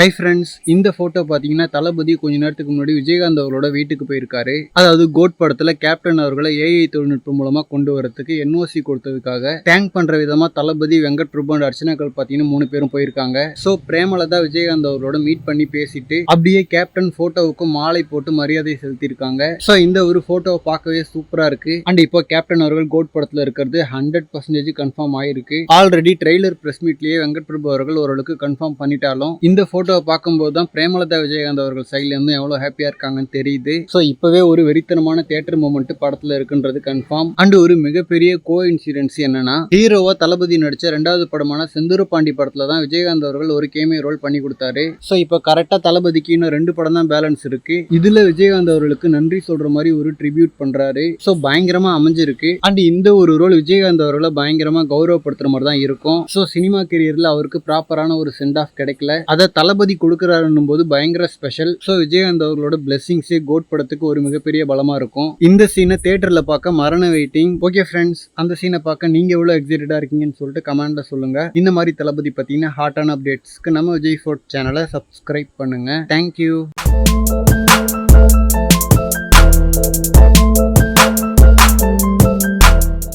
Hi friends இந்த photo பாத்தீங்கன்னா தளபதி கொஞ்ச நேரத்துக்கு முன்னாடி விஜயகாந்த் அவர்களோட வீட்டுக்கு போயிருக்காரு. அதாவது கோட் படத்துல கேப்டன் அவர்களை ஏஐ தொழில்நுட்பம் மூலமா கொண்டு வரதுக்கு என்ஓசி கொடுத்ததுக்காக தேங்க் பண்ற விதமா தளபதி வெங்கட் பிரபு அண்ட் அர்ச்சனாக்கள் பாத்தீங்கன்னா மூணு பேரும் போயிருக்காங்க. சோ பிரேமலதா விஜயகாந்த் அவர்களோட மீட் பண்ணி பேசிட்டு அப்படியே கேப்டன் போட்டோவுக்கும் மாலை போட்டு மரியாதை செலுத்தியிருக்காங்க. ஸோ இந்த ஒரு ஃபோட்டோவை பார்க்கவே சூப்பரா இருக்கு. அண்ட் இப்போ கேப்டன் அவர்கள் கோட் படத்துல இருக்கிறது ஹண்ட்ரட் பர்சன்டேஜ் கன்ஃபார்ம் ஆயிருக்கு. ஆல்ரெடி ட்ரெய்லர் பிரஸ் மீட்லேயே வெங்கட் பிரபு அவர்கள் ஓரளவுக்கு கன்ஃபார்ம் பண்ணிட்டாலும் இந்த ஃபோட்டோ ஃபோட்டோவை பார்க்கும்போது தான் பிரேமலதா விஜயகாந்த் அவர்கள் சைட்ல இருந்து எவ்வளவு ஹாப்பியாக இருக்காங்கன்னு தெரியுது. ஸோ இப்போவே ஒரு வெறித்தனமான தேட்டர் மூமெண்ட் படத்துல இருக்குன்றது கன்ஃபார்ம் அண்ட் ஒரு மிகப்பெரிய கோ இன்சிடென்ஸ் என்னன்னா ஹீரோவா தளபதி நடிச்ச ரெண்டாவது படமான செந்தூர பாண்டி படத்துல தான் விஜயகாந்த் அவர்கள் ஒரு கேமியோ ரோல் பண்ணி கொடுத்தாரு. ஸோ இப்போ கரெக்டாக தளபதிக்கு இன்னும் ரெண்டு படம் தான் பேலன்ஸ் இருக்கு. இதுல விஜயகாந்த் அவர்களுக்கு நன்றி சொல்ற மாதிரி ஒரு ட்ரிபியூட் பண்றாரு. ஸோ பயங்கரமா அமைஞ்சிருக்கு. அண்ட் இந்த ஒரு ரோல் விஜயகாந்த் அவர்களை பயங்கரமா கௌரவப்படுத்துற மாதிரி தான் இருக்கும். ஸோ சினிமா கெரியரில் அவருக்கு ப்ராப்பரான ஒரு சென்ட் ஆஃப் கிடைக்கல. அதை தளபதி தளபதி கொடுக்குறாருன்னும் போது பயங்கர ஸ்பெஷல் ஸோ விஜயகாந்த் அவர்களோட பிளெஸிங்ஸே கோட் படத்துக்கு ஒரு மிகப்பெரிய பலமா இருக்கும். இந்த சீனை தேட்டர்ல பார்க்க மரண வெயிட்டிங் ஓகே ஃப்ரெண்ட்ஸ் அந்த சீனை பார்க்க நீங்க எவ்வளவு எக்ஸைட்டடா இருக்கீங்கன்னு சொல்லிட்டு கமெண்ட்ல சொல்லுங்க. இந்த மாதிரி தளபதி பார்த்தீங்கன்னா ஹாட்டான அப்டேட்ஸ்க்கு நம்ம விஜய் ஃபோர்ட் சேனலை சப்ஸ்கிரைப் பண்ணுங்க. Thank you